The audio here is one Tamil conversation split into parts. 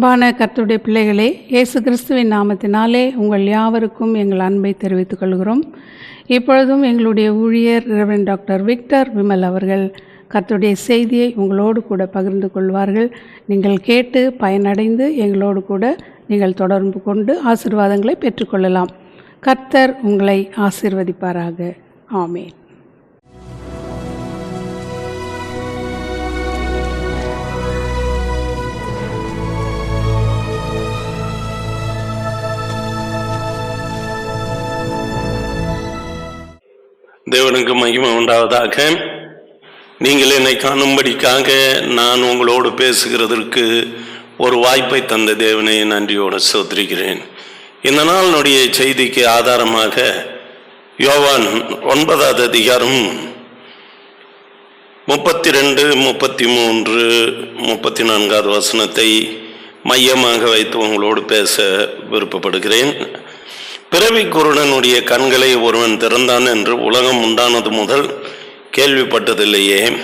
அன்பான கர்த்தருடைய பிள்ளைகளே இயேசு கிறிஸ்துவின் நாமத்தினாலே உங்கள் யாவருக்கும் எங்கள் அன்பை தெரிவித்துக் கொள்கிறோம். இப்பொழுதும் எங்களுடைய ஊழியர் ரெவரன் டாக்டர் விக்டர் விமல் அவர்கள் கர்த்தருடைய செய்தியை உங்களோடு கூட பகிர்ந்து கொள்வார்கள். நீங்கள் கேட்டு பயனடைந்து எங்களோடு கூட நீங்கள் தொடர்பு கொண்டு ஆசீர்வாதங்களை பெற்றுக்கொள்ளலாம் கர்த்தர் உங்களை ஆசிர்வதிப்பாராக. ஆமேன். தேவனுக்கு மகிமை உண்டாவதாக. நீங்கள் என்னை காணும்படிக்காக நான் உங்களோடு பேசுகிறதற்கு ஒரு வாய்ப்பை தந்த தேவனை நன்றியோடு சோதரிக்கிறேன் இந்த நாளினுடைய செய்திக்கு ஆதாரமாக யோவான் ஒன்பதாவது அதிகாரம் முப்பத்தி ரெண்டு முப்பத்தி மூன்று முப்பத்தி நான்காவது வசனத்தை மையமாக வைத்து உங்களோடு பேச விருப்பப்படுகிறேன். பிறவி குருடனுடைய கண்களை ஒருவன் திறந்தான் என்று உலகம் உண்டானது முதல் கேள்விப்பட்டதில்லையே.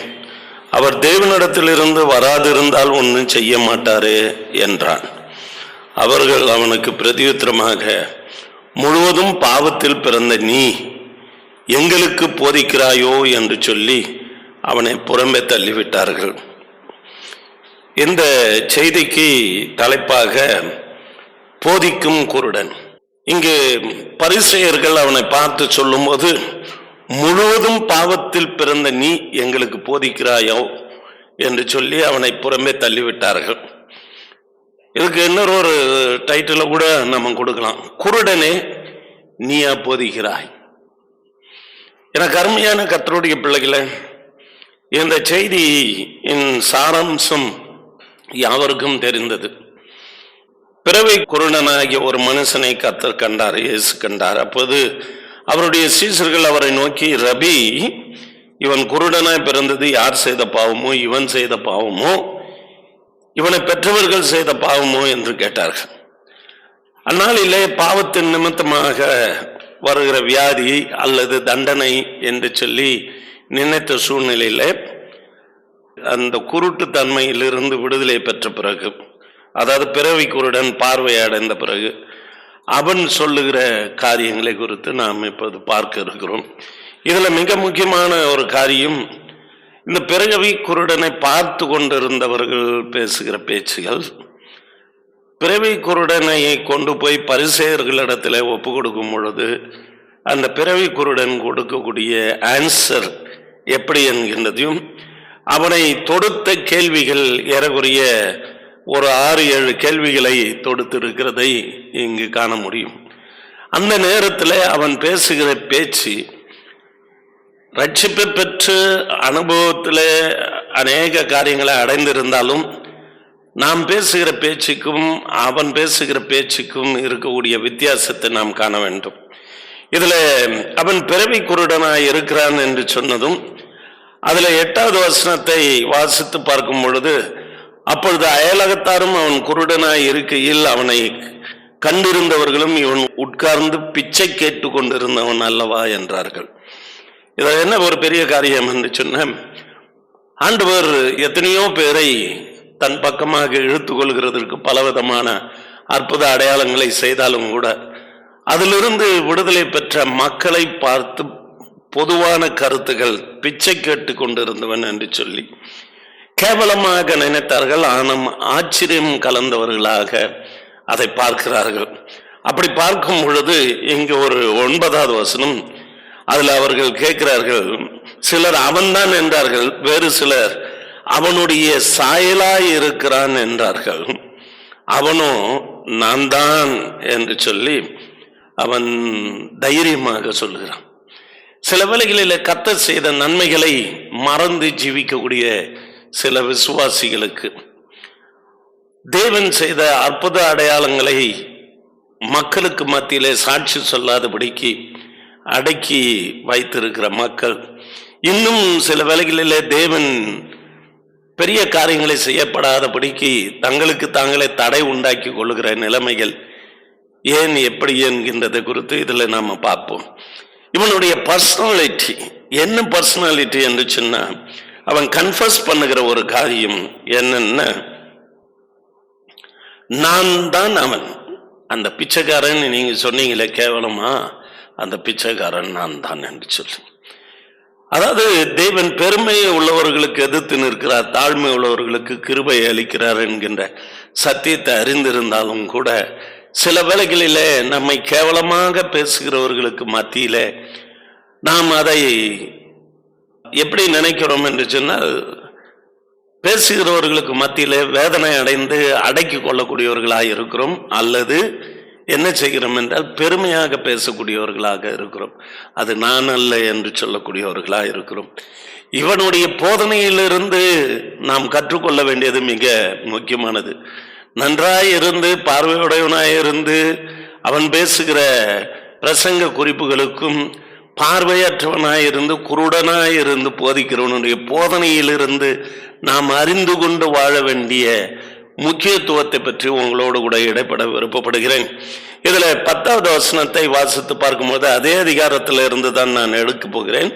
அவர் தேவனிடத்திலிருந்து வராதிருந்தால் ஒன்றும் செய்ய மாட்டாரு என்றான். அவர்கள் அவனுக்கு பிரதியுத்திரமாக முழுவதும் பாவத்தில் பிறந்த நீ எங்களுக்கு போதிக்கிறாயோ? என்று சொல்லி அவனை புறம்பே தள்ளிவிட்டார்கள். இந்த செய்திக்கு தலைப்பாக போதிக்கும் குருடன். இங்கு பரிசெயர்கள் அவனை பார்த்து சொல்லும்போது முழுவதும் பாவத்தில் பிறந்த நீ எங்களுக்கு போதிக்கிறாயோ? என்று சொல்லி அவனை புறமே தள்ளிவிட்டார்கள். இதுக்கு இன்னொரு ஒரு டைட்டில கூட நம்ம கொடுக்கலாம். குருடனே நீயா போதிக்கிறாய்? எனக்கு அருமையான கத்தருடைய பிள்ளைகளை இந்த செய்தி என் சாராம்சம் யாவருக்கும் தெரிந்தது. பிறவை குருடனாகிய ஒரு மனுஷனை கத்தர் கண்டார் இயேசு கண்டார். அப்போது அவருடைய சீசர்கள் அவரை நோக்கி ரபி இவன் குருடனாய் பிறந்தது யார் செய்த பாவமோ? இவன் செய்த பாவமோ? இவனை பெற்றவர்கள் செய்த பாவமோ? என்று கேட்டார்கள். அந்நாளிலே பாவத்தின் நிமித்தமாக வருகிற வியாதி அல்லது தண்டனை என்று சொல்லி நினைத்த சூழ்நிலையில அந்த குருட்டு தன்மையிலிருந்து விடுதலை பெற்ற பிறகு அதாவது பிறவி குருடன் பார்வையடைந்த பிறகு அவன் சொல்லுகிற காரியங்களை குறித்து நாம் இப்போது பார்க்க இருக்கிறோம். இதில் மிக முக்கியமான ஒரு காரியம் இந்த பிறவி குருடனை பார்த்து கொண்டிருந்தவர்கள் பேசுகிற பேச்சுகள். பிறவி குருடனை கொண்டு போய் பரிசெயர்களிடத்தில் ஒப்பு கொடுக்கும் பொழுது அந்த பிறவி குருடன் கொடுக்கக்கூடிய ஆன்சர் எப்படி என்கின்றதையும் அவனை தொடுத்த கேள்விகள் ஏறக்குறைய ஒரு ஆறு ஏழு கேள்விகளை தொடுத்திருக்கிறதை இங்கு காண முடியும். அந்த நேரத்தில் அவன் பேசுகிற பேச்சு ரட்சிப்பை பெற்று அனுபவத்தில் அநேக காரியங்களை அடைந்திருந்தாலும் நாம் பேசுகிற பேச்சுக்கும் அவன் பேசுகிற பேச்சுக்கும் இருக்கக்கூடிய வித்தியாசத்தை நாம் காண வேண்டும். இதில் அவன் பிறவி குருடனாக இருக்கிறான் என்று சொன்னதும் அதில் எட்டாவது வசனத்தை வாசித்து பார்க்கும் பொழுது அப்பொழுது அயலகத்தாரும் அவன் குருடனாய் இருக்கையில் அவனை கண்டிருந்தவர்களும் இவன் உட்கார்ந்து பிச்சை கேட்டு கொண்டிருந்தவன் அல்லவா என்றார்கள். இதில் என்ன ஒரு பெரிய காரியம் என்று சொன்ன ஆண்டவர் எத்தனையோ பேரை தன் பக்கமாக இழுத்து கொள்கிறதற்கு பலவிதமான அற்புத அடையாளங்களை செய்தாலும் கூட அதிலிருந்து விடுதலை பெற்ற மக்களை பார்த்து பொதுவான கருத்துகள் பிச்சை கேட்டு கொண்டிருந்தவன் என்று சொல்லி கேவலமாக நினைத்தார்கள். ஆனால் ஆச்சரியம் கலந்தவர்களாக அதை பார்க்கிறார்கள். அப்படி பார்க்கும் பொழுது இங்கு ஒரு ஒன்பதாவது வசனம். அதில் அவர்கள் கேட்கிறார்கள் சிலர் அவன்தான் என்றார்கள். வேறு சிலர் அவனுடைய சாயலாய் இருக்கிறான் என்றார்கள். அவனோ நான் தான் என்று சொல்லி அவன் தைரியமாக சொல்லுகிறான். சில வேளைகளில் கத்த செய்த நன்மைகளை மறந்து ஜீவிக்கக்கூடிய சில விசுவாசிகளுக்கு. தேவன் செய்த அற்புத அடையாளங்களை மக்களுக்கு மத்தியிலே சாட்சி சொல்லாதபடிக்கு அடக்கி வைத்திருக்கிற மக்கள். இன்னும் சில வேலைகளிலே தேவன் பெரிய காரியங்களை செய்யப்படாதபடிக்கு தங்களுக்கு தாங்களே தடை உண்டாக்கி கொள்ளுகிற நிலைமைகள் ஏன் எப்படி என்கின்றதை குறித்து இதில் நாம் பார்ப்போம். இவனுடைய பர்சனாலிட்டி என்ன பர்சனாலிட்டி என்று சொன்னால் அவன் கன்ஃபர்ஸ் பண்ணுகிற ஒரு காரியம் என்னன்னா நான் தான் அவன். அந்த பிச்சைக்காரன் நீங்க சொன்னீங்களே கேவலமா? அந்த பிச்சைக்காரன் நான் தான் என்று சொல்லி. அதாவது தேவன் பெருமையை உள்ளவர்களுக்கு எதிர்த்து நிற்கிறார் தாழ்மை உள்ளவர்களுக்கு கிருபையை அளிக்கிறார் என்கின்ற சத்தியத்தை அறிந்திருந்தாலும் கூட சில வேளைகளிலே நம்மை கேவலமாக பேசுகிறவர்களுக்கு மத்தியில் நாம் அதை எப்படி நினைக்கிறோம் என்று சொன்னால் பேசுகிறவர்களுக்கு மத்தியிலே வேதனை அடைந்து அடக்கி கொள்ளக்கூடியவர்களாக இருக்கிறோம். அல்லது என்ன செய்கிறோம் என்றால் பெருமையாக பேசக்கூடியவர்களாக இருக்கிறோம். அது நான் அல்ல என்று சொல்லக்கூடியவர்களாக இருக்கிறோம். இவனுடைய போதனையிலிருந்து நாம் கற்றுக்கொள்ள வேண்டியது மிக முக்கியமானது. நன்றாய் இருந்து பார்வையுடையவனாய் இருந்து அவன் பேசுகிற பிரசங்க குறிப்புகளுக்கும் பார்வையற்றவனாயிருந்து இருந்து இருந்து போதிக்கிறவனுடைய போதனையிலிருந்து நாம் அறிந்து கொண்டு வாழ வேண்டிய முக்கியத்துவத்தை பற்றி உங்களோடு கூட இடைப்பட விருப்பப்படுகிறேன். இதில் பத்தாவது வசனத்தை வாசித்து பார்க்கும்போது அதே அதிகாரத்தில் இருந்து தான் நான் எடுக்கப் போகிறேன்.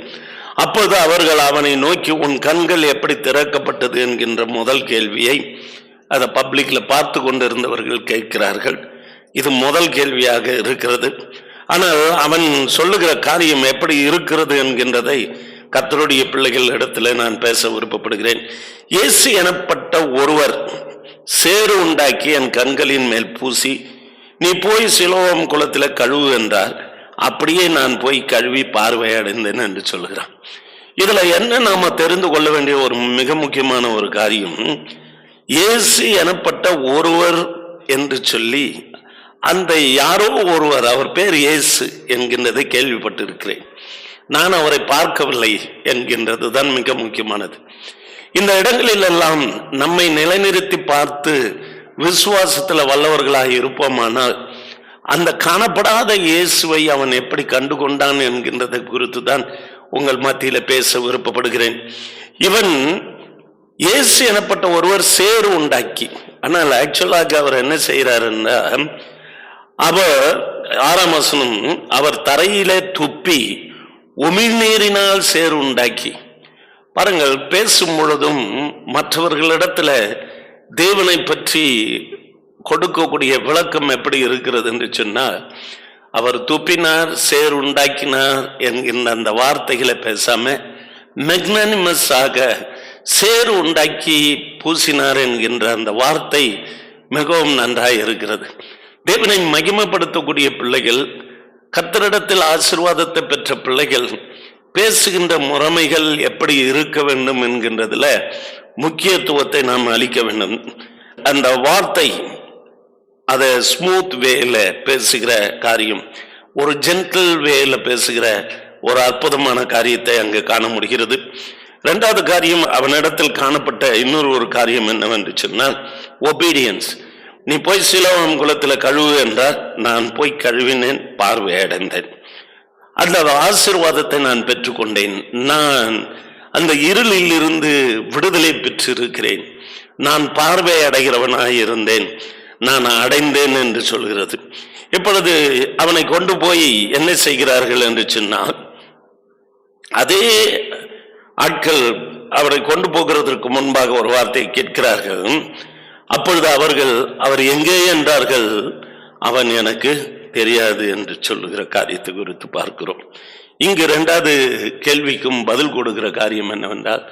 அப்போது அவர்கள் அவனை நோக்கி உன் கண்கள் எப்படி திறக்கப்பட்டது? என்கின்ற முதல் கேள்வியை அதை பப்ளிக்கில் பார்த்து கொண்டிருந்தவர்கள் கேட்கிறார்கள். இது முதல் கேள்வியாக இருக்கிறது. ஆனால் அவன் சொல்லுகிற காரியம் எப்படி இருக்கிறது என்கின்றதை கத்தருடைய பிள்ளைகள் இடத்துல நான் பேச விருப்பப்படுகிறேன். இயேசு எனப்பட்ட ஒருவர் சேறு உண்டாக்கி என் கண்களின் மேல் பூசி நீ போய் சிலோகம் குளத்தில் கழுவு என்றார். அப்படியே நான் போய் கழுவி பார்வை அடைந்தேன் என்று சொல்கிறான் இதுல என்ன நாம தெரிந்து கொள்ள வேண்டிய ஒரு மிக முக்கியமான ஒரு காரியம் இயேசு எனப்பட்ட ஒருவர் என்று சொல்லி அந்த யாரோ ஒருவர் அவர் பேர் இயேசு என்கின்றதை கேள்விப்பட்டிருக்கிறேன். நான் அவரை பார்க்கவில்லை என்கின்றது தான் மிக முக்கியமானது. இந்த இடங்களில் எல்லாம் நம்மை நிலைநிறுத்தி பார்த்து விசுவாசத்தில் வல்லவர்களாக இருப்போமானால் அந்த காணப்படாத இயேசுவை அவன் எப்படி கண்டு கொண்டான் என்கின்றதை குறித்து தான் உங்கள் மத்தியில் பேச விருப்பப்படுகிறேன். இவன் இயேசு எனப்பட்ட ஒருவர் சேறு உண்டாக்கி ஆனால் ஆக்சுவலாக அவர் என்ன செய்யறாருன்னா அவர் ஆறாம் வசனம் அவர் தரையில துப்பி உமிழ்நீரினால் சேறு உண்டாக்கி. பாருங்கள் பேசும் பொழுதும் மற்றவர்களிடத்துல தேவனை பற்றி கொடுக்கக்கூடிய விளக்கம் எப்படி இருக்கிறது என்று சொன்னால் அவர் துப்பினார் சேர் உண்டாக்கினார் என்கின்ற அந்த வார்த்தைகளை பேசாம மெக்னானிமஸ் ஆக சேர் உண்டாக்கி பூசினார் என்கின்ற அந்த வார்த்தை மிகவும் நன்றாக இருக்கிறது. தேவனை மகிமைப்படுத்தக்கூடிய பிள்ளைகள் கத்தரிடத்தில் ஆசீர்வாதத்தை பெற்ற பிள்ளைகள் பேசுகின்ற முறைமைகள் எப்படி இருக்க வேண்டும் என்கின்றதுல முக்கியத்துவத்தை நாம் அளிக்க வேண்டும். அந்த வார்த்தை அதை ஸ்மூத் வேல பேசுகிற காரியம் ஒரு ஜென்டில் வேல பேசுகிற ஒரு அற்புதமான காரியத்தை அங்கு காண முடிகிறது. ரெண்டாவது காரியம் அவனிடத்தில் காணப்பட்ட இன்னொரு ஒரு காரியம் என்னவென்று சொன்னால் ஒபீடியன்ஸ் நீ போய் சிலவம் குலத்துல கழுவு என்றார் நான் போய் கழுவினேன் பார்வை அடைந்தேன். அந்த ஆசீர்வாதத்தை நான் பெற்றுக்கொண்டேன். நான் அந்த இருளில் இருந்து விடுதலை பெற்றிருக்கிறேன். நான் பார்வை அடைகிறவனாக இருந்தேன். நான் அடைந்தேன் என்று சொல்கிறது. இப்பொழுது அவனை கொண்டு போய் என்ன செய்கிறார்கள் என்று சொன்னால் அதே ஆட்கள் அவரை கொண்டு போகிறதற்கு முன்பாக ஒரு வார்த்தை கேட்கிறார்கள். அப்பொழுது அவர்கள் அவர் எங்கே? என்றார்கள். அவன் எனக்கு தெரியாது என்று சொல்லுகிற காரியத்தை குறித்து பார்க்கிறோம். இங்கு இரண்டாவது கேள்விக்கும் பதில் கொடுக்கிற காரியம் என்னவென்றால்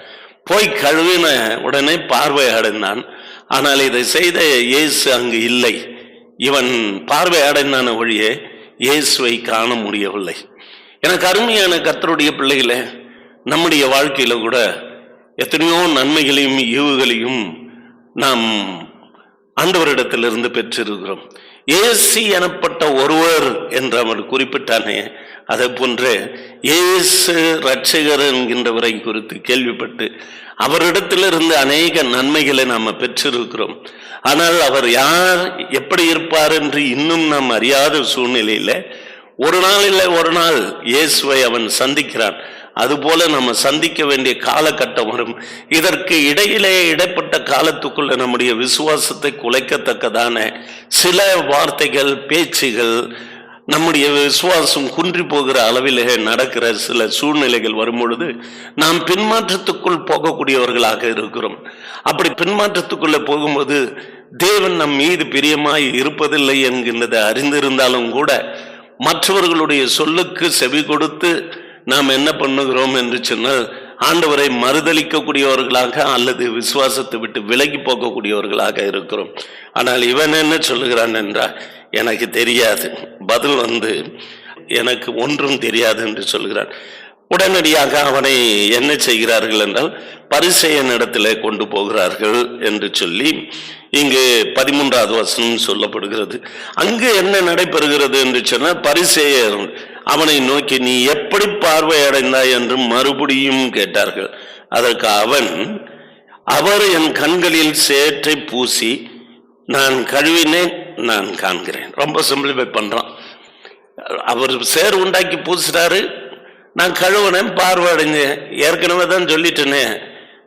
போய் கழுவின உடனே பார்வை அடைந்தான். ஆனால் இதை செய்த இயேசு அங்கு இல்லை. இவன் பார்வை அடைந்தான ஒழிய இயேசுவை காண முடியவில்லை. எனக்கு அருமையான கர்த்தருடைய பிள்ளைகளே நம்முடைய வாழ்க்கையில கூட எத்தனையோ நன்மைகளையும் ஈவுகளையும் நாம் ஆண்டவரிடத்திலிருந்து பெற்றிருக்கிறோம். ஏசி எனப்பட்ட ஒருவர் என்று அவர் குறிப்பிட்டானே அதை போன்று ஏசு ரட்சகர் என்கின்றவரை குறித்து கேள்விப்பட்டு அவரிடத்திலிருந்து அநேக நன்மைகளை நாம் பெற்றிருக்கிறோம். ஆனால் அவர் யார் எப்படி இருப்பார் என்று இன்னும் நாம் அறியாத சூழ்நிலையில ஒரு நாள் இல்லை ஒரு நாள் இயேசுவை அவன் சந்திக்கிறான். அதுபோல நம்ம சந்திக்க வேண்டிய காலகட்டம் வரும். இதற்கு இடையிலே இடைப்பட்ட காலத்துக்குள்ள நம்முடைய விசுவாசத்தை குலைக்கத்தக்கதான சில வார்த்தைகள் பேச்சுகள் நம்முடைய விசுவாசம் குன்றி போகிற அளவிலே நடக்கிற சில சூழ்நிலைகள் வரும்பொழுது நாம் பின்மாற்றத்துக்குள் போகக்கூடியவர்களாக இருக்கிறோம். அப்படி பின்மாற்றத்துக்குள்ள போகும்போது தேவன் நம் மீது பிரியமாய் இருப்பதில்லை என்கின்றதை அறிந்திருந்தாலும் கூட மற்றவர்களுடைய சொல்லுக்கு செவி கொடுத்து நாம் என்ன பண்ணுகிறோம் என்று சொன்னால் ஆண்டவரை மறுதளிக்கக்கூடியவர்களாக அல்லது விசுவாசத்தை விட்டு விலகி போகக்கூடியவர்களாக இருக்கிறோம். ஆனால் இவன் என்ன சொல்லுகிறான் என்றால் எனக்கு தெரியாது. பதில் வந்து எனக்கு ஒன்றும் தெரியாது என்று சொல்கிறான் உடனடியாக அவனை என்ன செய்கிறார்கள் என்றால் பரிசெயன் இடத்திலே கொண்டு போகிறார்கள் என்று சொல்லி இங்கு பதிமூன்றாவது வசனம் சொல்லப்படுகிறது. அங்கு என்ன நடைபெறுகிறது என்று சொன்னால் பரிசேயர் அவனை நோக்கி நீ எப்படி பார்வையடைந்தாய்? என்று மறுபடியும் கேட்டார்கள். அதற்கு அவன் அவர் என் கண்களில் சேற்றை பூசி நான் கழுவினேன் நான் காண்கிறேன். ரொம்ப சிம்பிளிஃபை பண்றான். அவர் சேர் உண்டாக்கி பூசுறாரு நான் கழுவுனேன் பார்வை அடைஞ்சேன் ஏற்கனவே தான் சொல்லிட்டேனே.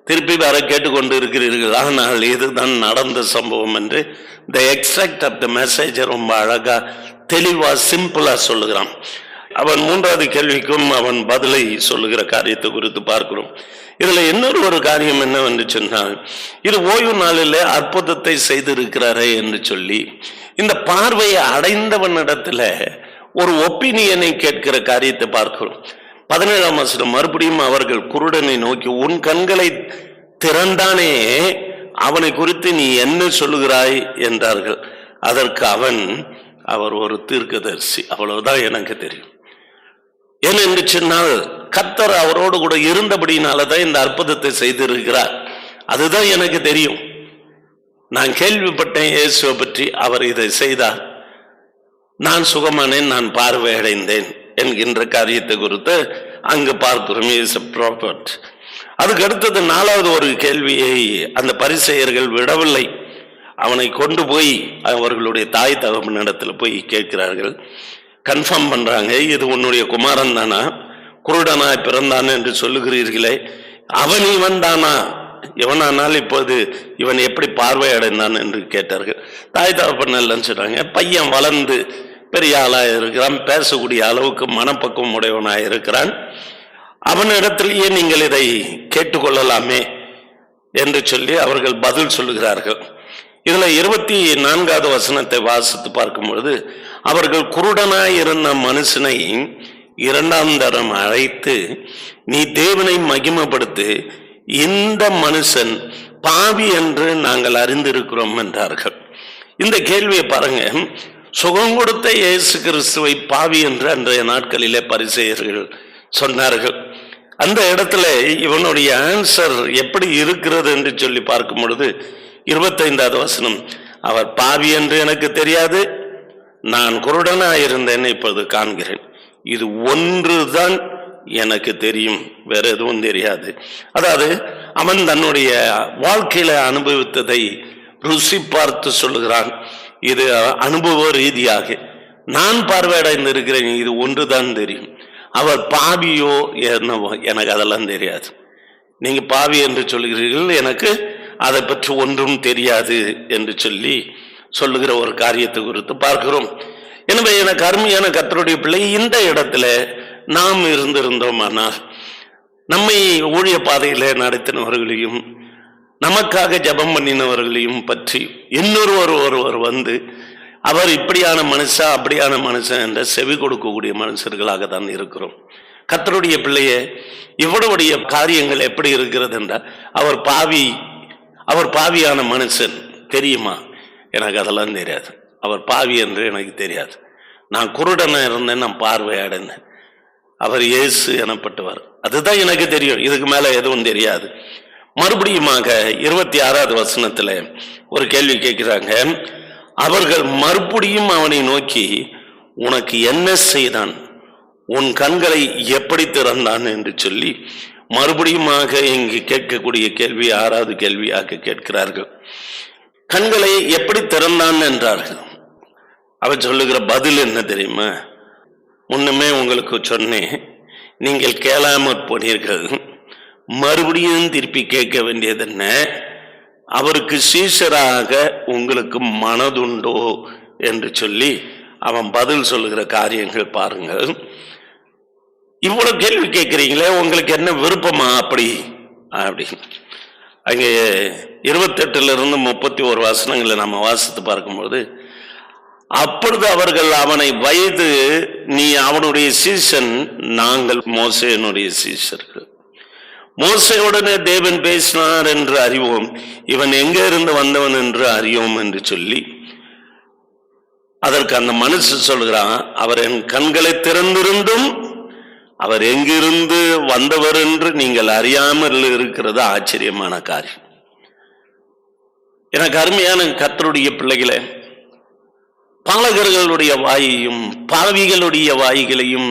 திருப்பி வர கேட்டுக்கொண்டு இருக்கிறீர்கள். ஆனால் இதுதான் நடந்த சம்பவம் என்று the extract of the message ரொம்ப அழகா தெளிவா சிம்பிளா சொல்லுகிறான். அவன் மூன்றாவது கேள்விக்கும் அவன் பதிலை சொல்லுகிற காரியத்தை குறித்து பார்க்கிறோம். இதுல இன்னொரு ஒரு காரியம் என்னவென்று சொன்னால் இது ஓய்வு நாளிலே அற்புதத்தை செய்திருக்கிறாரே என்று சொல்லி இந்த பார்வையை அடைந்தவனிடத்துல ஒரு ஒப்பீனியனை கேட்கிற காரியத்தை பார்க்கிறோம். பதினேழாம் வருஷம் மறுபடியும் அவர்கள் குருடனை நோக்கி உன் கண்களை திறந்தானே அவனை குறித்து நீ என்ன சொல்லுகிறாய்? என்றார்கள். அதற்கு அவன் அவர் ஒரு தீர்க்கதரிசி. அவ்வளவுதான் எனக்கு தெரியும். ஏனென்று சொன்னால் கத்தர் அவரோடு கூட இருந்தபடினால தான் இந்த அற்புதத்தை செய்திருக்கிறார். அதுதான் எனக்கு தெரியும். நான் கேள்விப்பட்டேன் இயேசுவை பற்றி அவர் இதை செய்தார். நான் சுகமானேன் நான் பார்வை அடைந்தேன் என்கின்ற காரியத்தை குறித்து அங்கு பார்க்கிறோம் இஸ் ப்ராப்பர்ட் அதுக்கு அடுத்தது நாலாவது ஒரு கேள்வியை அந்த பரிசெயர்கள் விடவில்லை. அவனை கொண்டு போய் அவர்களுடைய தாய் தகப்பனிடத்தில் போய் கேட்கிறார்கள். கன்ஃபார்ம் பண்றாங்க இது உன்னுடைய குமாரன் தானா? குருடனாய் பிறந்தான் என்று சொல்லுகிறீர்களே. அவன் இவன் தானா? இவனானால் இப்போது இவன் எப்படி பார்வை அடைந்தான் என்று கேட்டார்கள். தாய் தகப்பன் இல்லைன்னு சொல்கிறாங்க பையன் வளர்ந்து பெரிய ஆளாக இருக்கிறான் பேசக்கூடிய அளவுக்கு மனப்பக்குவம் உடையவனாக இருக்கிறான். அவனிடத்திலேயே நீங்கள் இதை கேட்டுக்கொள்ளலாமே என்று சொல்லி அவர்கள் பதில் சொல்லுகிறார்கள். இதில் இருபத்தி நான்காவது வசனத்தை வாசித்து பார்க்கும் பொழுது அவர்கள் குருடனாய் இருந்த மனுஷனை இரண்டாம் தரம் அழைத்து நீ தேவனை மகிமப்படுத்து இந்த மனுஷன் பாவி என்று நாங்கள் அறிந்திருக்கிறோம் என்றார்கள். இந்த கேள்வியை பாருங்க. சுகம் கொடுத்த இயேசு கிறிஸ்துவை பாவி என்று அன்றைய நாட்களிலே பரிசெயர்கள் சொன்னார்கள். அந்த இடத்துல இவனுடைய ஆன்சர் எப்படி இருக்கிறது என்று சொல்லி பார்க்கும் பொழுது இருபத்தைந்தாவது வசனம் அவர் பாவி என்று எனக்கு தெரியாது நான் குருடனாக இருந்தேன்னு இப்போது காண்கிறேன். இது ஒன்று தான் எனக்கு தெரியும். வேற எதுவும் தெரியாது. அதாவது அவன் தன்னுடைய வாழ்க்கையில அனுபவித்ததை ருசி பார்த்து சொல்லுகிறான். இது அனுபவ ரீதியாக. நான் பார்வையடைந்து இருக்கிறேன் இது ஒன்றுதான் தெரியும். அவர் பாவியோ என்னவோ எனக்கு அதெல்லாம் தெரியாது. நீங்க பாவி என்று சொல்கிறீர்கள். எனக்கு அதை பற்றி ஒன்றும் தெரியாது என்று சொல்லி சொல்லுகிற ஒரு காரியத்தை குறித்து பார்க்கிறோம். எனவே எனக்கு அருமையான கத்தருடைய பிள்ளை இந்த இடத்துல நாம் இருந்திருந்தோமானால் நம்மை ஊழிய பாதையில் நடத்தினவர்களையும் நமக்காக ஜெபம் பண்ணினவர்களையும் பற்றி இன்னொருவர் ஒருவர் வந்து அவர் இப்படியான மனுஷா அப்படியான மனுஷன் என்ற செவி கொடுக்கக்கூடிய மனுஷர்களாக தான் இருக்கிறோம். கத்தருடைய பிள்ளைய இவருடைய காரியங்கள் எப்படி இருக்கிறது என்றால் அவர் பாவி அவர் பாவியான மனுஷன் தெரியுமா? எனக்கு அதெல்லாம் தெரியாது. அவர் பாவி என்று எனக்கு தெரியாது. நான் குருடனாக இருந்தேன் நான் பார்வையாடினேன். அவர் இயேசு எனப்பட்டவர். அதுதான் எனக்கு தெரியும். இதுக்கு மேல எதுவும் தெரியாது. மறுபடியுமாக இருபத்தி ஆறாவது வசனத்தில் ஒரு கேள்வி கேட்கிறாங்க. அவர்கள் மறுபடியும் அவனை நோக்கி உனக்கு என்ன செய்தான்? உன் கண்களை எப்படி திறந்தான்? என்று சொல்லி மறுபடியுமாக இங்கு கேட்கக்கூடிய கேள்வி ஆறாவது கேள்வியாக கேட்கிறார்கள். கண்களை எப்படி திறந்தான் என்றார்கள். அவர் சொல்லுகிற பதில் என்ன தெரியுமா? முன்னமே உங்களுக்கு சொன்னேன் நீங்கள் கேளாமற் போனீர்கள். மறுபடியும் திருப்பி கேட்க வேண்டியது என்ன? அவருக்கு சீசராக உங்களுக்கு மனதுண்டோ? என்று சொல்லி அவன் பதில் சொல்லுகிற காரியங்கள் பாருங்கள். இவ்வளவு கேள்வி கேட்குறீங்களே உங்களுக்கு என்ன விருப்பமா அப்படி? அப்படி. அங்கே இருபத்தெட்டுல இருந்து முப்பத்தி ஒரு வசனங்களை நம்ம வாசித்து பார்க்கும்போது அப்பொழுது அவர்கள் அவனை வயது நீ அவனுடைய சீசன் நாங்கள் மோசையனுடைய சீசர்கள். மோசையுடனே தேவன் பேசினார் என்று அறிவோம். இவன் எங்கே இருந்து வந்தவன் என்று அறியோம் என்று சொல்லி அதற்கு அந்த மனுஷன் சொல்கிறான் அவர் என் கண்களை திறந்திருந்தும் அவர் எங்கிருந்து வந்தவர் என்று நீங்கள் அறியாமல் இருக்கிறது ஆச்சரியமான காரியம். எனக்கு அருமையான கத்தருடைய பிள்ளைகளே பாலகர்களுடைய வாயையும் பாவிகளுடைய வாய்களையும்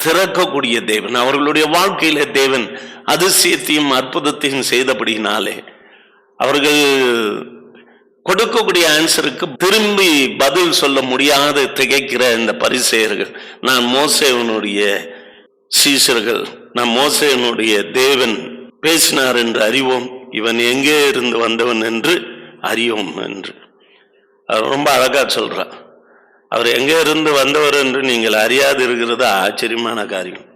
திறக்கக்கூடிய தேவன். அவர்களுடைய வாழ்க்கையில தேவன் அதிசயத்தையும் அற்புதத்தையும் செய்தபடினாலே அவர்கள் கொடுக்கக்கூடிய ஆன்சருக்கு திரும்பி பதில் சொல்ல முடியாத திகைக்கிற இந்த பரிசெயர்கள் நான் மோசேவனுடைய சீசர்கள் நான் மோசேவனுடைய தேவன் பேசினார் என்று அறிவோம். இவன் எங்கே இருந்து வந்தவன் என்று அறியோம் என்று. அவர் ரொம்ப அழகாக சொல்கிறார் அவர் எங்கே இருந்து வந்தவர் என்று நீங்கள் அறியாது இருக்கிறது ஆச்சரியமான காரியம்.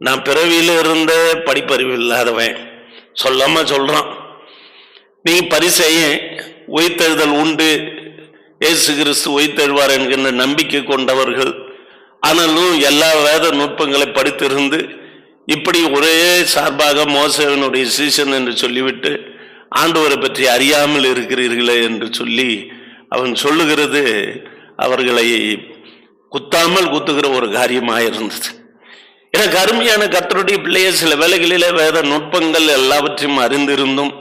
நான் பிறவியில் இருந்த படிப்பறிவு இல்லாதவன். சொல்லாமல் சொல்கிறான் நீ பரிசையும் உயிர்த்தெழுதல் உண்டு. இயேசு கிறிஸ்து உயிர்த்தெழுவார் என்கின்ற நம்பிக்கை கொண்டவர்கள். ஆனாலும் எல்லா வேத நுட்பங்களை படித்திருந்து இப்படி ஒரே சார்பாக மோசவனுடைய சீசன் என்று சொல்லிவிட்டு ஆண்டவரை பற்றி அறியாமல் இருக்கிறீர்களே என்று சொல்லி அவன் சொல்லுகிறது அவர்களை குத்தாமல் குத்துகிற ஒரு காரியமாக இருந்தது. எனக்கு அருமையான கத்தருடைய பிள்ளைய சில வேளைகளிலே வேத நுட்பங்கள் எல்லாவற்றையும் அறிந்திருந்தும்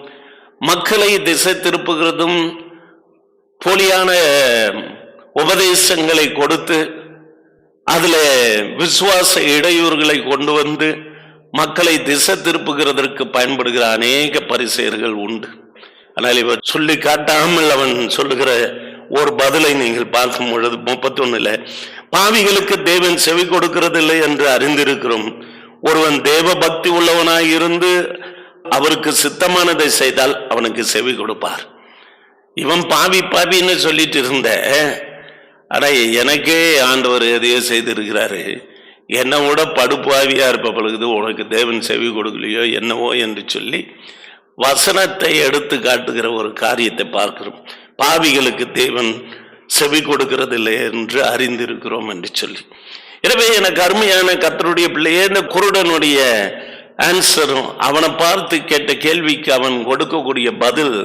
மக்களை திசை திருப்புகிறதும் போலியான உபதேசங்களை கொடுத்து அதில் விசுவாச இடையூறுகளை கொண்டு வந்து மக்களை திசை திருப்புகிறதற்கு பயன்படுகிற அநேக பரிசெயர்கள் உண்டு. ஆனால் இவர் சொல்லி காட்டாமல் அவன் சொல்லுகிற ஒரு பதிலை நீங்கள் பார்க்கும் பொழுது முப்பத்தி ஒண்ணுல பாவிகளுக்கு தேவன் செவி கொடுக்கிறதில்லை என்று அறிந்திருக்கிறோம். ஒருவன் தேவ பக்தி உள்ளவனாய் இருந்து அவருக்கு சித்தமானதை செய்தால் அவனுக்கு செவி கொடுப்பார். இவன் பாவி பாவின்னு சொல்லிட்டு இருந்த ஆனா எனக்கே ஆண்டவர் எதையோ செய்திருக்கிறாரு. என்னை விட படுப்பாவியாக இருப்ப பழகுது. உனக்கு தேவன் செவி கொடுக்கலையோ என்னவோ என்று சொல்லி வசனத்தை எடுத்து காட்டுகிற ஒரு காரியத்தை பார்க்கிறோம். பாவிகளுக்கு தேவன் செவி கொடுக்கிறதில்லை என்று அறிந்திருக்கிறோம் என்று சொல்லி. எனவே எனக்கு அருமையான கத்தருடைய பிள்ளையே இந்த குருடனுடைய ஆன்சரும் அவனை பார்த்து கேட்ட கேள்விக்கு அவன் கொடுக்கக்கூடிய பதில்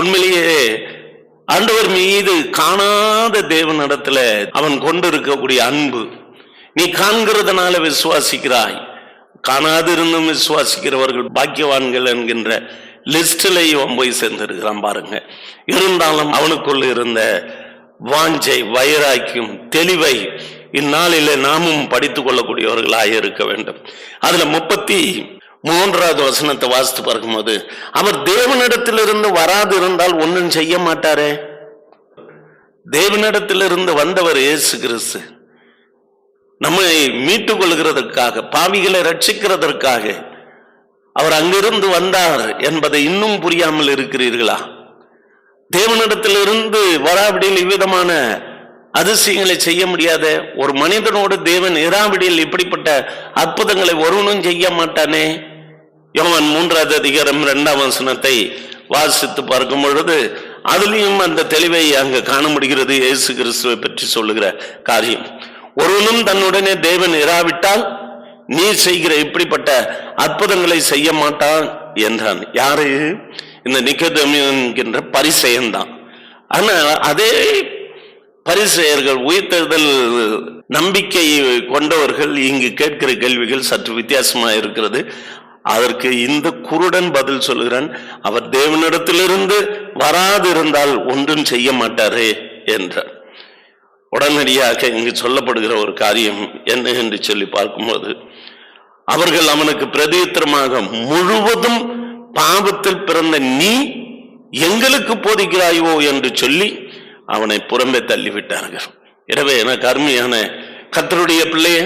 உண்மையிலேயே ஆண்டவர் மீது காணாத தேவனிடத்துல அவன் கொண்டிருக்கக்கூடிய அன்பு நீ காண்கிறதுனால விசுவாசிக்கிறாய். காணாதிருந்தும் விசுவாசிக்கிறவர்கள் பாக்கியவான்கள் என்கின்ற லிஸ்டில் இவன் போய் சேர்ந்திருக்கிறான் பாருங்க. இருந்தாலும் அவனுக்குள்ள இருந்த வாஞ்சை வைராக்கியம் தெளிவை இந்நாளில நாமும் படித்துக் கொள்ளக்கூடியவர்களாக இருக்க வேண்டும். அதுல முப்பத்தி மூன்றாவது வசனத்தை வாசித்து பார்க்கும்போது அவர் தேவனிடத்திலிருந்து வராது இருந்தால் ஒன்றும் செய்ய மாட்டாரே? தேவனிடத்திலிருந்து வந்தவர் இயேசு கிறிஸ்து. நம்மை மீட்டுக் கொள்கிறதற்காக பாவிகளை ரட்சிக்கிறதற்காக அவர் அங்கிருந்து வந்தார் என்பதை இன்னும் புரியாமல் இருக்கிறீர்களா? தேவனிடத்திலிருந்து வராவிடில் இவ்விதமான அதிசயங்களை செய்ய முடியாத? ஒரு மனிதனோடு தேவன் இராவிடில் இப்படிப்பட்ட அற்புதங்களை ஒருவனும் செய்ய மாட்டானே? யோவன் மூன்றாவது அதிகாரம் இரண்டாம் வசனத்தை வாசித்து பார்க்கும் பொழுது அதுலேயும் அந்த தெளிவை அங்கு காண முடிகிறது. இயேசு கிறிஸ்துவை பற்றி சொல்லுகிற காரியம். ஒருவனும் தன்னுடனே தேவன் இராவிட்டால் நீ செய்கிற இப்படிப்பட்ட அற்புதங்களை செய்ய மாட்டான் என்றான். யாரு? இந்த நிக்கதமியன்கின்ற பரிசெயன்தான் ஆனா அதே பரிசெயர்கள் உயிர்த்தெழுதல் நம்பிக்கை கொண்டவர்கள் இங்கு கேட்கிற கேள்விகள் சற்று வித்தியாசமா இருக்கிறது. அதற்கு இந்த குருடன் பதில் சொல்கிறான் அவர் தேவனிடத்திலிருந்து வராதிருந்தால் ஒன்றும் செய்ய மாட்டாரே என்றார். உடனடியாக இங்கு சொல்லப்படுகிற ஒரு காரியம் என்ன என்று சொல்லி பார்க்கும்போது அவர்கள் அவனுக்கு பிரதித்திரமாக முழுவதும் பாவத்தில் பிறந்த நீ எங்களுக்கு போதிக்கிறாயோ என்று சொல்லி அவனை புறம்பே தள்ளிவிட்டார்கள். எனவே என கருமையான கத்தருடைய பிள்ளையே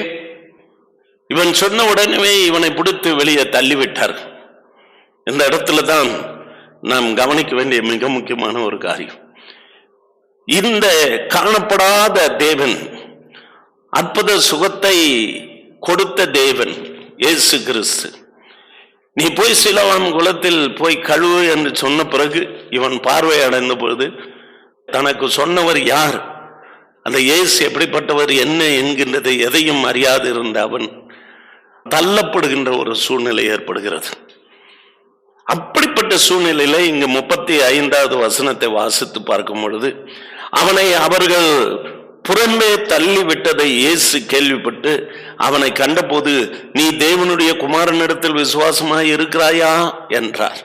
இவன் சொன்ன உடனே இவனை பிடித்து வெளியே தள்ளிவிட்டார்கள். இந்த இடத்துல தான் நாம் கவனிக்க வேண்டிய மிக முக்கியமான ஒரு காரியம். இந்த காணப்படாத தேவன் அற்புத சுகத்தை கொடுத்த தேவன் இயேசு கிறிஸ்து. நீ போய் சிலவன் குலத்தில் போய் கழுவு என்று சொன்ன பிறகு இவன் பார்வை அடைந்த பொழுது தனக்கு சொன்னவர் யார்? அந்த இயேசு எப்படிப்பட்டவர்? என்ன என்கின்றதை? எதையும் அறியாது இருந்த அவன் தள்ளப்படுகின்ற ஒரு சூழ்நிலை ஏற்படுகிறது. அப்படிப்பட்ட சூழ்நிலையில இங்கு முப்பத்தி ஐந்தாவது வசனத்தை வாசித்து பார்க்கும் பொழுது அவனை அவர்கள் புறம்பே தள்ளி விட்டதை இயேசு கேள்விப்பட்டு அவனை கண்டபோது நீ தேவனுடைய குமாரனிடத்தில் விசுவாசமாய் இருக்கிறாயா? என்றார்.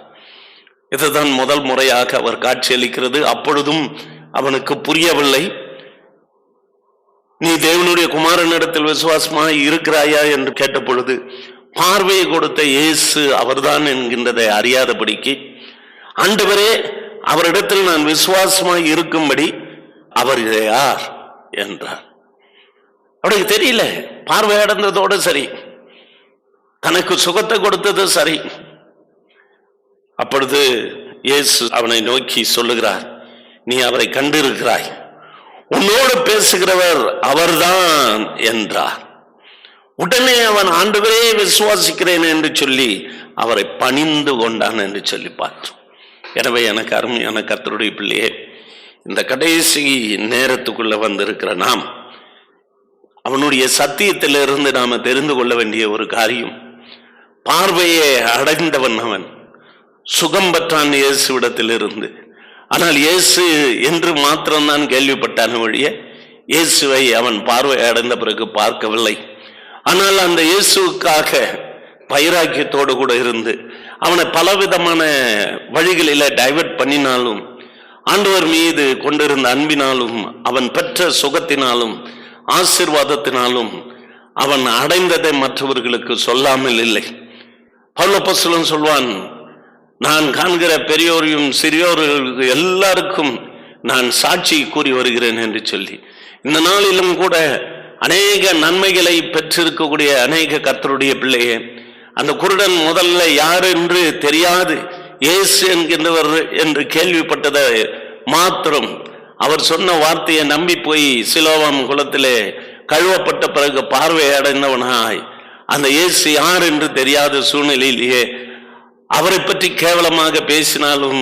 இதுதான் முதல் முறையாக அவர் காட்சியளிக்கிறது அப்பொழுதும் அவனுக்கு புரியவில்லை. நீ தேவனுடைய குமாரனிடத்தில் விசுவாசமாய் இருக்கிறாயா? என்று கேட்ட பொழுது பார்வையை கொடுத்த இயேசு அவர்தான் என்கின்றதை அறியாதபடிக்கு ஆண்டவரே அவரிடத்தில் நான் விசுவாசமாய் இருக்கும்படி அவர் யார் என்றார். அவனுக்கு தெரியல பார்வை அடைந்ததோடு சரி தனக்கு சுகத்தை கொடுத்தது சரி. அப்பொழுது இயேசு அவனை நோக்கி சொல்லுகிறார் நீ அவரை கண்டிருக்கிறாய். உன்னோடு பேசுகிறவர் அவர்தான் என்றார். உடனே அவன் ஆண்டுகளே விசுவாசிக்கிறேன் என்று சொல்லி அவரை பணிந்து கொண்டான் என்று சொல்லி பார்த்தோம் எனவே எனக்கு அருமையான கத்தருடைய பிள்ளையே இந்த கடைசி நேரத்துக்குள்ள வந்திருக்கிற நாம் அவனுடைய சத்தியத்திலிருந்து நாம தெரிந்து கொள்ள வேண்டிய ஒரு காரியம் பார்வையை அடைந்தவன் அவன் சுகம் பெற்றான் இயேசுவிடத்திலிருந்து. ஆனால் இயேசு என்று மாத்திரம்தான் கேள்விப்பட்டான் வழிய இயேசுவை அவன் பார்வை அடைந்த பிறகு பார்க்கவில்லை. ஆனால் அந்த இயேசுவுக்காக பைராக்கியத்தோடு கூட இருந்து அவனை பலவிதமான வழிகளில் டைவர்ட் பண்ணினாலும் ஆண்டவர் மீது கொண்டிருந்த அன்பினாலும் அவன் பெற்ற சுகத்தினாலும் ஆசிர்வாதத்தினாலும் அவன் அடைந்ததை மற்றவர்களுக்கு சொல்லாமல் இல்லை. பௌலப்போஸ்தலன் சொல்வான் நான் காண்கிற பெரியோரையும் சிறியோர்களுக்கு எல்லாருக்கும் நான் சாட்சி கூறி வருகிறேன் என்று சொல்லி. இந்த நாளிலும் கூட அநேக நன்மைகளை பெற்றிருக்கக்கூடிய அநேக கர்த்தருடைய பிள்ளையே அந்த குருடன் முதல்ல யார் என்று தெரியாது. இயேசு என்கின்றவர் என்று கேள்விப்பட்டதை மாத்திரம் அவர் சொன்ன வார்த்தையை நம்பி போய் சிலோவாம் குளத்திலே கழுவப்பட்ட பிறகு பார்வை அடைந்தவனாய் அந்த இயேசு யார் என்று தெரியாத சூழ்நிலையிலேயே அவரை பற்றி கேவலமாக பேசினாலும்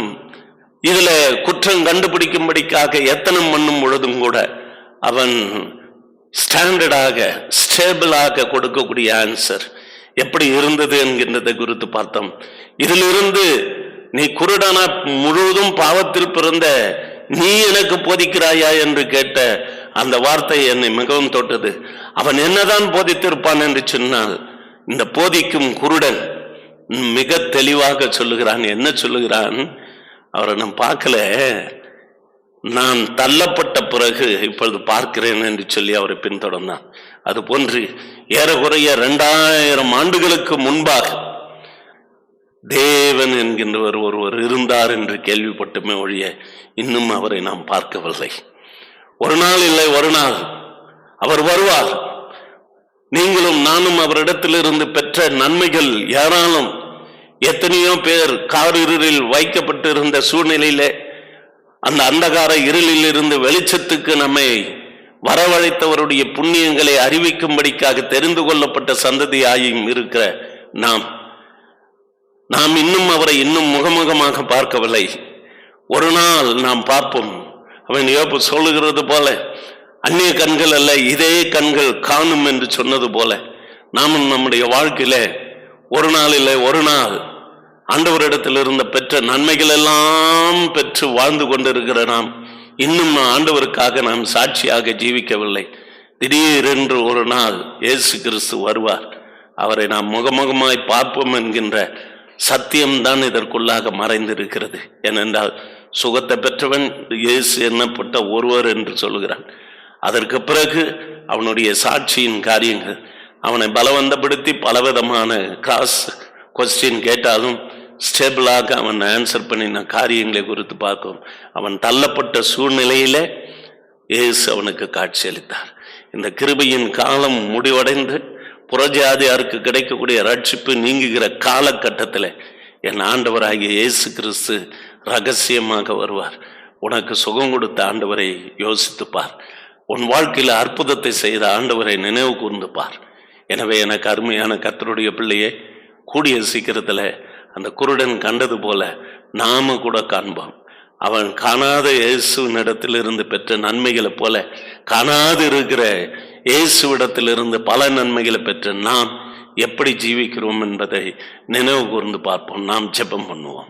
இதுல குற்றம் கண்டுபிடிக்கும்படிக்காக எத்தனம் பண்ணும் பொழுதும் கூட அவன் ஸ்டாண்டர்டாக ஸ்டேபிளாக கொடுக்கக்கூடிய ஆன்சர். எப்படி இருந்தது என்கின்றதை குறித்து பார்த்தோம். இதிலிருந்து நீ குருடனா முழுவதும் பாவத்தில் பிறந்த நீ எனக்கு போதிக்கிறாயா என்று கேட்ட அந்த வார்த்தை என்னை மிகவும் தொட்டது. அவன் என்னதான் போதித்திருப்பான் என்று சொன்னால் இந்த போதிக்கும் குருடன் மிக தெளிவாக சொல்லுகிறான். என்ன சொல்லுகிறான்? அவரை நான் பார்க்கல. நான் தள்ளப்பட்ட பிறகு இப்பொழுது பார்க்கிறேன் என்று சொல்லி அவரை பின்தொடர்ந்தான். அது போன்று ஏறக்குறைய இரண்டாயிரம் ஆண்டுகளுக்கு முன்பாக தேவன் என்கின்றவர் ஒருவர் இருந்தார் என்று கேள்விப்பட்டுமே ஒழிய இன்னும் அவரை நாம் பார்க்கவில்லை. ஒரு நாள் இல்லை ஒரு நாள். அவர் வருவார். நீங்களும் நானும் அவரிடத்திலிருந்து பெற்ற நன்மைகள் ஏராளம். எத்தனையோ பேர் காரிருளில் வைக்கப்பட்டிருந்த சூழ்நிலையிலே அந்த அந்தகார இருளில் இருந்து வெளிச்சத்துக்கு நம்மை வரவழைத்தவருடைய புண்ணியங்களை அறிவிக்கும்படிக்காக தெரிந்து கொள்ளப்பட்ட சந்ததியாயும் இருக்கிற நாம். நாம் இன்னும் அவரை இன்னும் முகமுகமாக பார்க்கவில்லை. ஒரு நாள் நாம் பார்ப்போம். அவன் யோப்பு சொல்லுகிறது போல அந்நிய கண்கள் அல்ல இதே கண்கள் காணும் என்று சொன்னது போல நாமும் நம்முடைய வாழ்க்கையில ஒரு நாள் இல்லை ஒரு நாள் ஆண்டவரிடத்தில் இருந்த பெற்ற நன்மைகள் எல்லாம் பெற்று வாழ்ந்து கொண்டிருக்கிற நாம் இன்னும் ஆண்டவருக்காக நாம் சாட்சியாக ஜீவிக்கவில்லை. திடீரென்று ஒரு நாள் இயேசு கிறிஸ்து வருவார். அவரை நாம் முகமுகமாய் பார்ப்போம் என்கின்ற சத்தியம்தான் இதற்குள்ளாக மறைந்திருக்கிறது. ஏனென்றால் சுகத்தை பெற்றவன் இயேசு எண்ணப்பட்ட ஒருவர் என்று சொல்லுகிறான் அதற்கு பிறகு அவனுடைய சாட்சியின் காரியங்கள். அவனை பலவந்தப்படுத்தி பலவிதமான கிராஸ் கொஸ்டின் கேட்டாலும் ஸ்டேபிளாக அவன் ஆன்சர் பண்ணின காரியங்களை குறித்து பார்க்கும் அவன் தள்ளப்பட்ட சூழ்நிலையில இயேசு அவனுக்கு காட்சியளித்தார். இந்த கிருபையின் காலம் முடிவடைந்து புறஜாதியாருக்கு கிடைக்கக்கூடிய ரட்சிப்பு நீங்குகிற காலகட்டத்தில் என் ஆண்டவராகிய இயேசு கிறிஸ்து ரகசியமாக வருவார். உனக்கு சுகம் கொடுத்த ஆண்டவரை யோசித்து பார். உன் வாழ்க்கையில் அற்புதத்தை செய்த ஆண்டவரை நினைவு கூர்ந்து பார். எனவே எனக்கு அருமையான கத்தருடைய பிள்ளையே கூடிய சீக்கிரத்தில் அந்த குருடன் கண்டது போல நாம கூட காண்போம். அவன் காணாத இயேசுவினிடத்திலிருந்து பெற்ற நன்மைகளைப் போல காணாது இருக்கிற இயேசுவிடத்திலிருந்து பல நன்மைகளை பெற்ற நாம் எப்படி ஜீவிக்கிறோம் என்பதை நினைவு கூர்ந்து பார்ப்போம். நாம் ஜெபம் பண்ணுவோம்.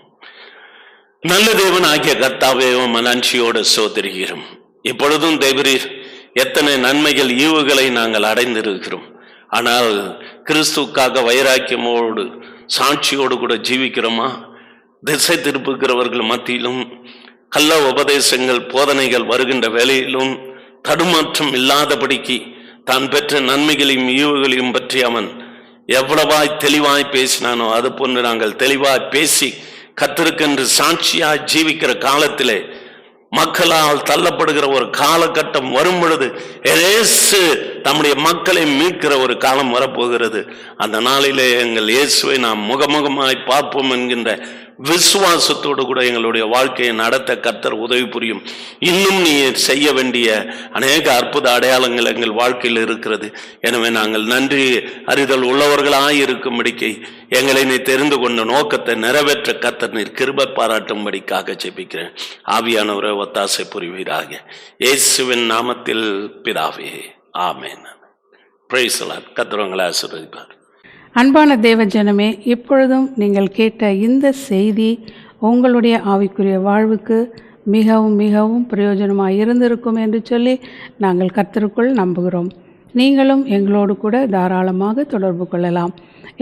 நல்ல தேவன் ஆகிய கர்த்தாவே மனன்சியோடு சோதரிகிறோம். இப்பொழுதும் தேவரீர் எத்தனை நன்மைகள் ஈவுகளை நாங்கள் அடைந்திருக்கிறோம். ஆனால் கிறிஸ்துக்காக வைராக்கியமோடு சாட்சியோடு கூட ஜீவிக்கிறோமா? திசை திருப்புகிறவர்கள் மத்தியிலும் கள்ள உபதேசங்கள் போதனைகள் வருகின்ற வேலையிலும் தடுமாற்றம் இல்லாதபடிக்கு தான் பெற்ற நன்மைகளையும் ஈவுகளையும் பற்றி அவன் எவ்வளவாய் தெளிவாய் பேசினானோ அது போன்று நாங்கள் தெளிவாய் பேசி கத்திருக்கென்று சாட்சியாய் ஜீவிக்கிற காலத்திலே மக்களால் தள்ளப்படுகிற ஒரு காலகட்டம் வரும் பொழுது இயேசு தம்முடைய மக்களை மீட்கிற ஒரு காலம் வரப்போகிறது. அந்த நாளிலே எங்கள் இயேசுவை நாம் முகமுகமாய் பார்ப்போம் என்கின்ற விசுவாசத்தோடு கூட எங்களுடைய வாழ்க்கையை நடத்த கர்த்தர் உதவி புரியும். இன்னும் நீ செய்ய வேண்டிய அநேக அற்புத அடையாளங்கள் எங்கள் வாழ்க்கையில் இருக்கிறது. எனவே நாங்கள் நன்றி அறிதல் உள்ளவர்களாய் இருக்கும்படிக்கை எங்களை நீ தெரிந்து கொண்ட நோக்கத்தை நிறைவேற்ற கர்த்தர் நீர் கிருப பாராட்டும்படிக்காக ஜெபிக்கிறேன். ஆவியானவரை ஒத்தாசை புரிவீராக. இயேசுவின் நாமத்தில் பிதாவே ஆமேன். பிரைஸ் கர்த்தர் ஆசீர்வதிப்பார். அன்பான தேவஜனமே இப்பொழுதும் நீங்கள் கேட்ட இந்த செய்தி உங்களுடைய ஆவிக்குரிய வாழ்வுக்கு மிகவும் மிகவும் பிரயோஜனமாக இருந்திருக்கும் என்று சொல்லி நாங்கள் கர்த்தருக்குள் நம்புகிறோம். நீங்களும் எங்களோடு கூட தாராளமாக தொடர்பு கொள்ளலாம்.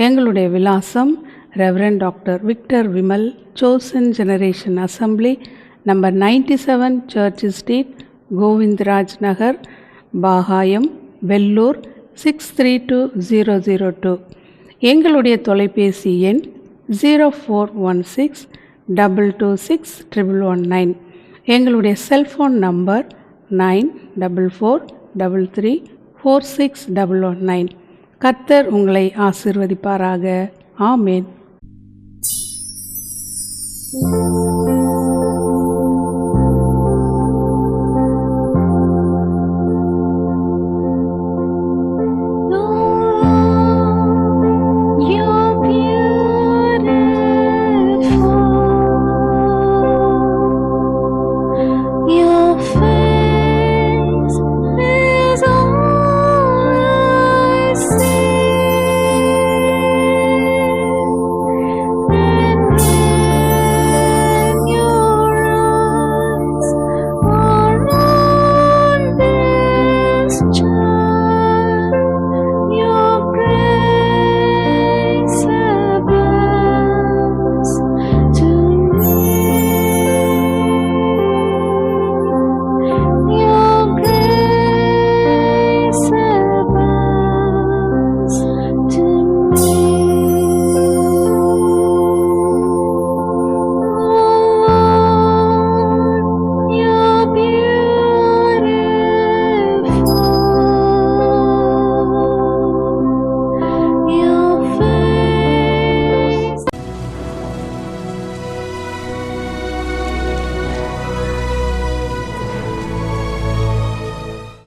எங்களுடைய விலாசம் reverend doctor Victor Vimal chosen generation assembly number ninety seven church street Govindraj Nagar Bagayam Vellore six three two zero zero two எங்களுடைய தொலைபேசி எண் zero four one six double two six triple one nine. எங்களுடைய cellphone number nine double four double three four six double one nine. கர்த்தர் உங்களை ஆசிர்வதிப்பாராக. ஆமேன். thank you